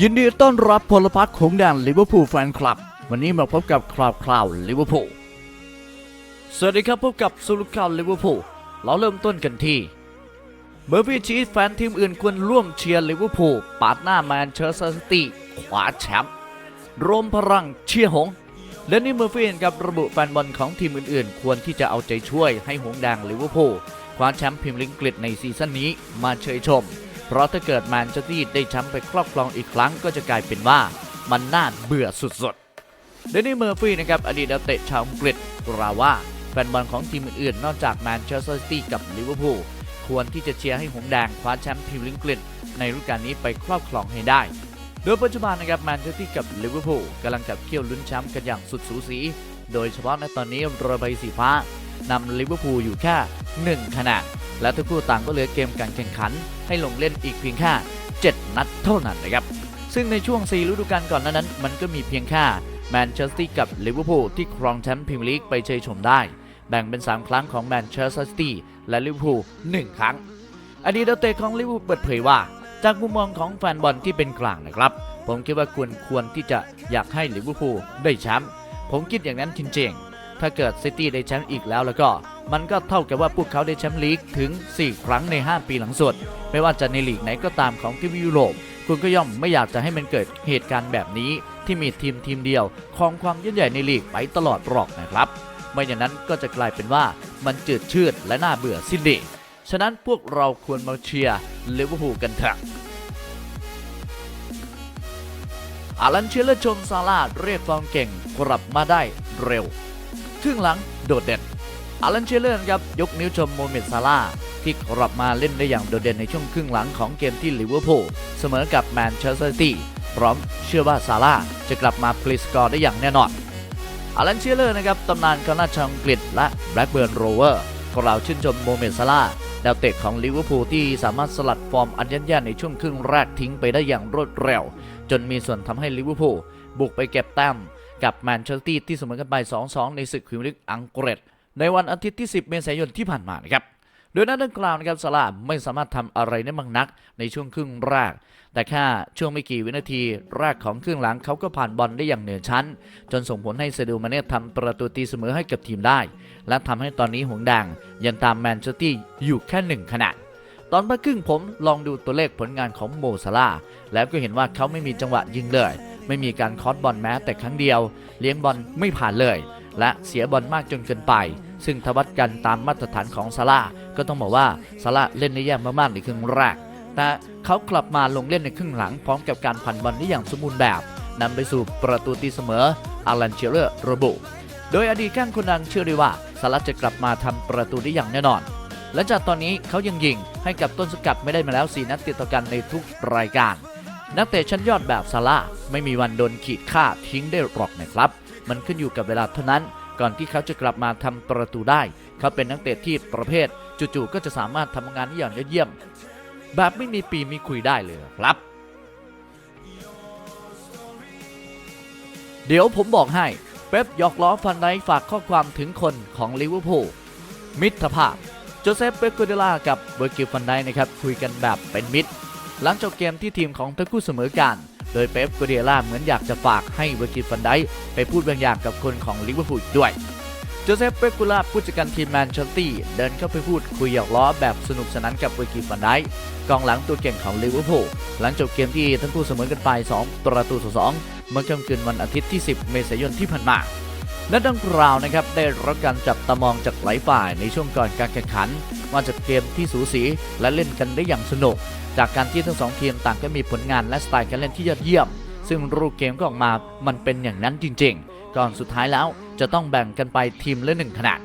ยินดีต้อนรับพลพรรคของแดนลิเวอร์พูลแฟนคลับ วันนี้มาพบกับคราวคราวลิเวอร์พูลสวัสดีครับพบกับสุลุข่าวลิเวอร์พูลเราเริ่มต้นกันที่เบอร์ฟี่ชีสแฟนทีมอื่นควรร่วมเชียร์ลิเวอร์พูลปาดหน้าแมนเชสเตอร์ซิตี้ขวาแชมป์รวมพลังเชียร์หงส์และนี่เมอร์ฟี่กับระบุแฟนบอลของทีมอื่นๆ ควรที่จะเอาใจช่วยให้หงแดงลิเวอร์พูลคว้าแชมป์พรีเมียร์ลีกอังกฤษในซีซั่นนี้มาเชยชม เพราะถ้าเกิดแมนเชสเตอร์ได้แชมป์ไปครอบครองอีกครั้งก็จะกลายเป็นว่ามันน่าเบื่อสุดๆเดนนี่เมอร์ฟี่นะครับอดีตนักเตะชาวอังกฤษกล่าวว่าแฟนบอลของทีมอื่นๆ นอกจากแมนเชสเตอร์ซิตี้กับลิเวอร์พูลควรที่จะเชียร์ให้หงส์แดงคว้าแชมป์พรีเมียร์ลีกในฤดูกาลนี้ไปครอบครองให้ได้ โดยปัจจุบันนะครับแมนเชสเตอร์กับลิเวอร์พูลกำลังจับเคี่ยวลุ้นแชมป์กันอย่างสุดสูสี โดยเฉพาะในตอนนี้เรือใบสีฟ้า นำลิเวอร์พูลอยู่แค่1คะแนนและทั้งคู่ต่างก็เหลือเกมการแข่งขัน ให้ลงเล่นอีกเพียงแค่7นัดเท่านั้นนะครับ ซึ่งในช่วง 4 ฤดูกาลก่อนนั้น มันก็มีเพียงแค่แมนเชสเตอร์กับลิเวอร์พูลที่ครองแชมป์พรีเมียร์ลีกไปเชยชมได้ แบ่งเป็น 3 ครั้งของแมนเชสเตอร์ซิตี้และลิเวอร์พูล1ครั้ง อดีตนักเตะของลิเวอร์พูลเปิดเผยว่า จากมุมมองของแฟนบอลที่เป็นกลางนะครับ ผมคิดว่าควรควรที่จะอยากให้ลิเวอร์พูลได้แชมป์ผมคิดอย่างนั้นจริงๆ ถ้าเกิดซิตี้ได้แชมป์อีกแล้วแล้วก็ มันก็เท่ากับว่าพวกเขาได้แชมป์ลีกถึง 4 ครั้งใน 5 ปีหลังสุด ไม่ว่าจะในลีกไหนก็ตามของที่ยุโรป คุณก็ย่อมไม่อยากจะให้มันเกิดเหตุการณ์แบบนี้ ที่มีทีมทีมเดียวครองความยิ่งใหญ่ในลีกไปตลอดหรอกนะครับไม่อย่างนั้นก็จะกลายเป็นว่ามันจืดชืดและน่าเบื่อสิ้นดีฉะนั้นพวกเราควรมาเชียร์ลิเวอร์พูลกันเถอะอาลันเชลเลอร์ชมซาร่าเรียกฟอร์มเก่งกลับมาได้เร็ว ครึ่งหลังโดดเด่นอาลันเชเลอร์ครับยกนิ้วชมโมเมดซาร่าที่กลับมาเล่นได้อย่างโดดเด่นในช่วงครึ่งหลังของเกมที่ลิเวอร์พูลเสมอกับแมนเชสเตอร์ซิตี้พร้อมเชื่อว่าซาร่าจะกลับมาพลิสกอร์ได้อย่างแน่นอนอาลันเชเลอร์นะครับตำนานกองหน้าชาวอังกฤษและแบล็กเบิร์นโรเวอร์กล่าวชื่นชมโมเมดซาร่าดาวเตะของลิเวอร์พูลที่สามารถสลัดฟอร์มอันยันย่ในช่วงครึ่งแรกทิ้งไปได้อย่างรวดเร็ว จนมีส่วนทำให้ลิเวอร์พูลบุกไปเก็บแต้ม กับแมนเชสเตอร์ที่เสมอกันไป 2-2 ในศึกพรีเมียร์ลีกอังกฤษ ในวันอาทิตย์ที่ 10 เมษายนที่ผ่านมานะครับโดยนัดดังกล่าวนะครับซาร่าไม่สามารถทำอะไรได้มากนักในช่วงครึ่งแรก แต่แค่ช่วงไม่กี่วินาทีแรกของครึ่งหลังเขาก็ผ่านบอลได้อย่างเหนือชั้น จนส่งผลให้เซดูมาเน่ทำประตูตีเสมอให้กับทีมได้ และทำให้ตอนนี้หงส์แดงยังตามแมนเชสเตอร์อยู่แค่หนึ่งคะแนนตอนพักครึ่งผมลองดูตัวเลขผลงานของโมซาลาแล้วก็เห็นว่าเขาไม่มีจังหวะยิงเลย ไม่มีการคอสบอลแม้แต่ครั้งเดียว เลี้ยงบอลไม่ผ่านเลย และเสียบอลมากจนเกินไป ซึ่งทวัดกันตามมาตรฐานของซาร่าก็ต้องบอกว่าซาร่าเล่นได้แย่มากๆในครึ่งแรกแต่เขากลับมาลงเล่นในครึ่งหลังพร้อมกับการผ่านบอลได้อย่างสมบูรณ์แบบนำไปสู่ประตูตีเสมออารันเชลเลอร์ระบุ โดยอดีตแข้งคนดังเชื่อได้ว่าซาร่าจะกลับมาทำประตูได้อย่างแน่นอนและจากตอนนี้เขายังยิงให้กับต้นสกัดไม่ได้มาแล้ว 4 นัดติดต่อกันในทุกรายการ นักเตะชั้นยอดแบบซาร่าไม่มีวันโดนขีดค่าทิ้งได้หรอกนะครับ มันขึ้นอยู่กับเวลาเท่านั้น ก่อนที่เขาจะกลับมาทำประตูได้ เขาเป็นนักเตะที่ประเภท จู่ๆก็จะสามารถทำงานได้อย่างยอดเยี่ยม แบบไม่มีปีมีคุยได้เลยครับ เดี๋ยวผมบอกให้เป๊ปยอกล้อฟันไดฝากข้อความถึงคนของลิเวอร์พูลมิตรภาพโจเซฟเปโกเดล่ากับเบอร์กิลฟันไดนะครับคุยกันแบบเป็นมิตร หลังจบเกมที่ทีมของทั้งคู่เสมอกัน โดยเป๊ปโกเดล่าเหมือนอยากจะฝากให้เบอร์กิลฟันไดไปพูดบางอย่างกับคนของลิเวอร์พูลด้วยโจเซฟเปกูล่าผู้จัดการทีมแมนเชสเตอร์เดินเข้าไปพูดคุยหยอกล้อแบบสนุกสนานกับเบอร์กิลฟันไดกองหลังตัวเก่งของลิเวอร์พูลหลังจบเกมที่ทั้งคู่เสมอกันไป 2 ประตูต่อ2เมื่อค่ำคืนวันอาทิตย์ที่ 10 เมษายนที่ผ่านมาและดังกล่าวนะครับได้รับการจับตามองจากหลายฝ่ายในช่วงก่อนการแข่งขัน ว่าจะเกมที่สูสีและเล่นกันได้อย่างสนุก จากการที่ทั้งสองทีมต่างก็มีผลงานและสไตล์การเล่นที่ยอดเยี่ยม ซึ่งรูปเกมก็ออกมามันเป็นอย่างนั้นจริงๆ ก่อนสุดท้ายแล้วจะต้องแบ่งกันไปทีมละหนึ่งขนาด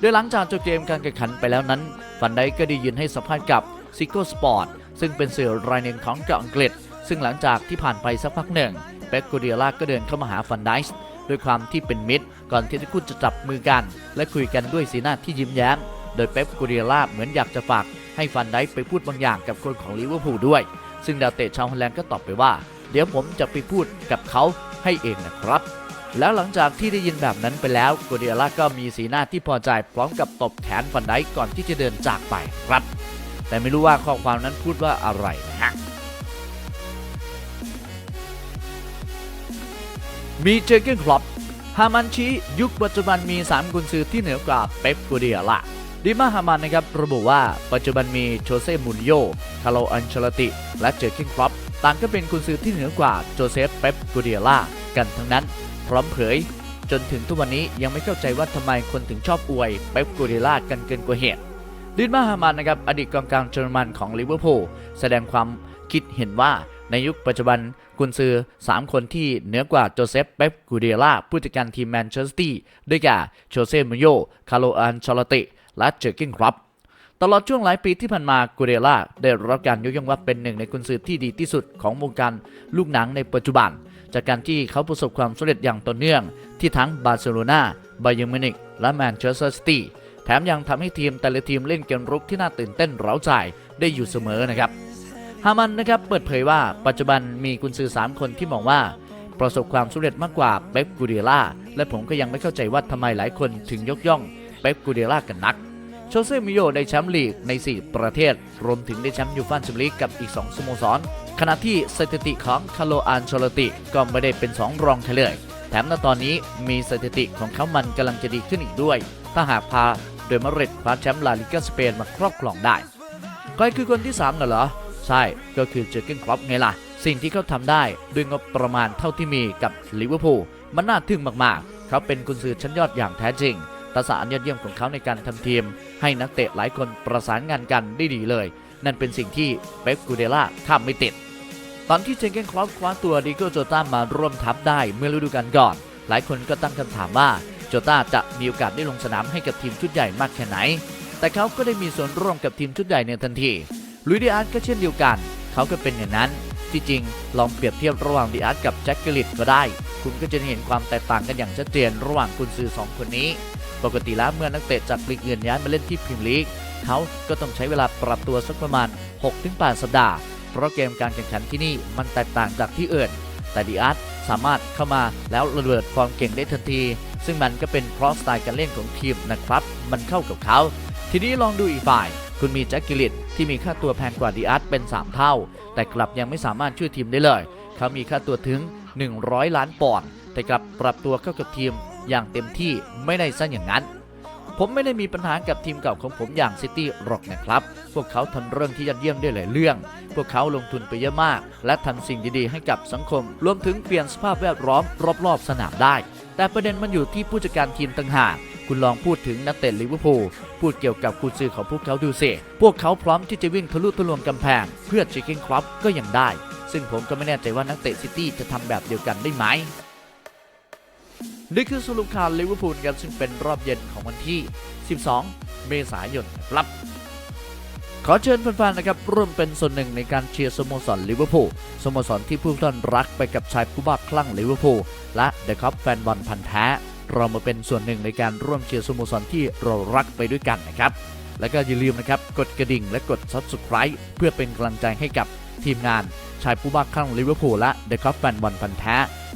โดยหลังจากจบเกมการแข่งขันไปแล้วนั้นฟันไดก็ได้ยืนให้สัมภาษณ์กับซิโก้สปอร์ตซึ่งเป็นสื่อรายหนึ่งของเกาะอังกฤษ ซึ่งหลังจากที่ผ่านไปสักพักหนึ่งเป๊ปกูเดียล่าก็เดินเข้ามาหาฟันไดส์ด้วยความที่เป็นมิตร ก่อนที่ทั้งคู่จะจับมือกัน และคุยกันด้วยสีหน้าที่ยิ้มแย้ม โดยเป๊ปกูเดียล่าเหมือนอยากจะฝากให้ฟันไดไปพูดบางอย่างกับคนของลิเวอร์พูลด้วย ซึ่งดาวเตะชาวฮอลแลนด์ก็ตอบไปว่า เดี๋ยวผมจะไปพูดกับเขาให้เองนะครับ แล้วหลังจากที่ได้ยินแบบนั้นไปแล้วโกเดียล่าก็มีสีหน้าที่พอใจพร้อมกับตบแขนฟันไดก่อนที่จะเดินจากไปครับ แต่ไม่รู้ว่าข้อความนั้นพูดว่าอะไรนะฮะมีเจอเกนคลอปฮามันชียุคปัจจุบันมี 3 กุนซือที่เหนือกว่าเป๊ปกูเดียล่ะ ดิมาฮามันนะครับระบุว่าปัจจุบันมีโชเซ่มูริโยคาร์โลอันเชลติ และเจอร์เกนคลอปต่างก็เป็นกุนซือที่เหนือกว่าโจเซฟเป๊ปกูเดียล่ากันทั้งนั้น พร้อมเผย จนถึงทุกวันนี้ยังไม่เข้าใจว่าทำไมคนถึงชอบอวยเป๊ปกูเดียล่ากันเกินกว่าเหตุลินมาฮามันนะครับอดีตกองกลางเยอรมันของลิเวอร์พูลแสดงความคิดเห็นว่าในยุคปัจจุบันกุนซือ 3 คนที่เหนือกว่าโจเซฟเป๊ปกูเดียล่าผู้จัดการทีมแมนเชสเตอร์ด้แก่โชเซ่มูโยคาร์โลอันชอลติ และเจอกินครับตลอดช่วงหลายปีที่ผ่านมากูเดล่าได้รับการยกย่องว่าเป็นหนึ่งในกุนซือที่ดีที่สุดของวงการลูกหนังในปัจจุบัน จากการที่เขาประสบความสำเร็จอย่างต่อเนื่อง ที่ทั้งบาร์เซโลนาไบเยอร์มิวนิกและแมนเชสเตอร์ซิตี้แถมยังทำให้ทีมแต่ละทีมเล่นเกมรุกที่น่าตื่นเต้นเร้าใจได้อยู่เสมอนะครับฮามันนะครับเปิดเผยว่าปัจจุบันมีกุนซือ 3 คนที่มองว่า ประสบความสำเร็จมากกว่าเป๊ปกูเดล่าและผมก็ยังไม่เข้าใจว่าทำไมหลายคนถึงยกย่อง เป๊ปกูเดล่ากันนัก โชเซ่มิโยได้แชมป์ลีกใน 4 ประเทศ รวมถึงได้แชมป์ยูฟ่าแชมเปี้ยนลีกกับอีก 2 สโมสร ขณะที่สถิติของคาร์โลอันเชลติ ก็ไม่ได้เป็น 2 รองใครเลย แถมณตอนนี้มีสถิติของเขามันกำลังจะดีขึ้นอีกด้วย ถ้าหากพาโดยมาริดคว้าแชมป์ลาลิกาสเปนมาครอบครองได้ใครคือคนที่3น่ะเหรอ ใช่ ก็คือเจอร์เกนครอปไงล่ะ สิ่งที่เขาทำได้ด้วยงบประมาณเท่าที่มีกับลิเวอร์พูลมันน่าทึ่งมากๆ เขาเป็นกุนซือชั้นยอดอย่างแท้จริง ทักษะอันยอดเยี่ยมของเขาในการทำทีม ให้นักเตะหลายคนประสานงานกันได้ดีเลย นั่นเป็นสิ่งที่เป๊ปกูเดล่าทำไม่ติด ตอนที่เจอร์เกนครอปคว้าตัวดิโก้โจต้ามาร่วมทัพได้เมื่อฤดูกาลก่อน หลายคนก็ตั้งคำถามว่าโจต้าจะมีโอกาสได้ลงสนามให้กับทีมชุดใหญ่มากแค่ไหน แต่เขาก็ได้มีส่วนร่วมกับทีมชุดใหญ่ในทันทีลุยดิอาร์ตก็เช่นเดียวกัน เขาก็เป็นอย่างนั้นที่จริงลองเปรียบเทียบระหว่างดิอาร์ตกับแจ็คเกลิตก็ได้ คุณก็จะเห็นความแตกต่างกันอย่างชัดเจนระหว่างกุนซือสองคนนี้ ปกติแล้วเมื่อนักเตะจากลีกอื่นย้ายมาเล่นที่พรีเมียร์ลีกเขาก็ต้องใช้เวลาปรับตัวสักประมาณ 6-8 สัปดาห์ เพราะเกมการแข่งขันที่นี่มันแตกต่างจากที่อื่น แต่ดิอาร์ตสามารถเข้ามาแล้วระเบิดความเก่งได้ทันที ซึ่งมันก็เป็นเพราะสไตล์การเล่นของทีมนะครับ มันเข้ากับเขา ทีนี้ลองดูอีกฝ่าย คุณมีแจ็คกิลิตที่มีค่าตัวแพงกว่าดิอาร์ตเป็น 3 เท่า แต่กลับยังไม่สามารถช่วยทีมได้เลย เขามีค่าตัวถึง 100 ล้านปอนด์แต่กลับปรับตัวเข้ากับทีม อย่างเต็มที่ไม่ได้ซะอย่างนั้น ผมไม่ได้มีปัญหากับทีมเก่าของผมอย่างซิตี้หรอกนะครับ พวกเขาทำเรื่องที่ยอดเยี่ยมได้หลายเรื่อง พวกเขาลงทุนไปเยอะมาก และทำสิ่งดีๆให้กับสังคม รวมถึงเปลี่ยนสภาพแวดล้อมรอบๆสนามได้ แต่ประเด็นมันอยู่ที่ผู้จัดการทีมต่างหากคุณลองพูดถึงนักเตะลิเวอร์พูลพูดเกี่ยวกับกุญซือของพวกเขาดูสิ พวกเขาพร้อมที่จะวิ่งทะลุทะลวงกำแพง เพื่อชิคเก้นครอปก็ยังได้ ซึ่งผมก็ไม่แน่ใจว่านักเตะซิตี้จะทำแบบเดียวกันได้ไหม นี่คือสรุปข่าวลิเวอร์พูลกันซึ่งเป็นรอบเย็นของวันที่ 12 เมษายนครับขอเชิญแฟนๆนะครับร่วมเป็นส่วนหนึ่งในการเชียร์สโมสรลิเวอร์พูลสโมสรที่ผู้ท่านรักไปกับชายผู้บ้าคลั่งลิเวอร์พูลและเดอะคัพแฟนบอลพันธ์แท้เรามาเป็นส่วนหนึ่งในการร่วมเชียร์สโมสรที่เรารักไปด้วยกันนะครับ แล้วก็อย่าลืมนะครับกดกระดิ่งและกด subscribe เพื่อเป็นกำลังใจให้กับทีมงานชายผู้บ้าคลั่งลิเวอร์พูลและเดอะคัพแฟนบอลพันธ์แท้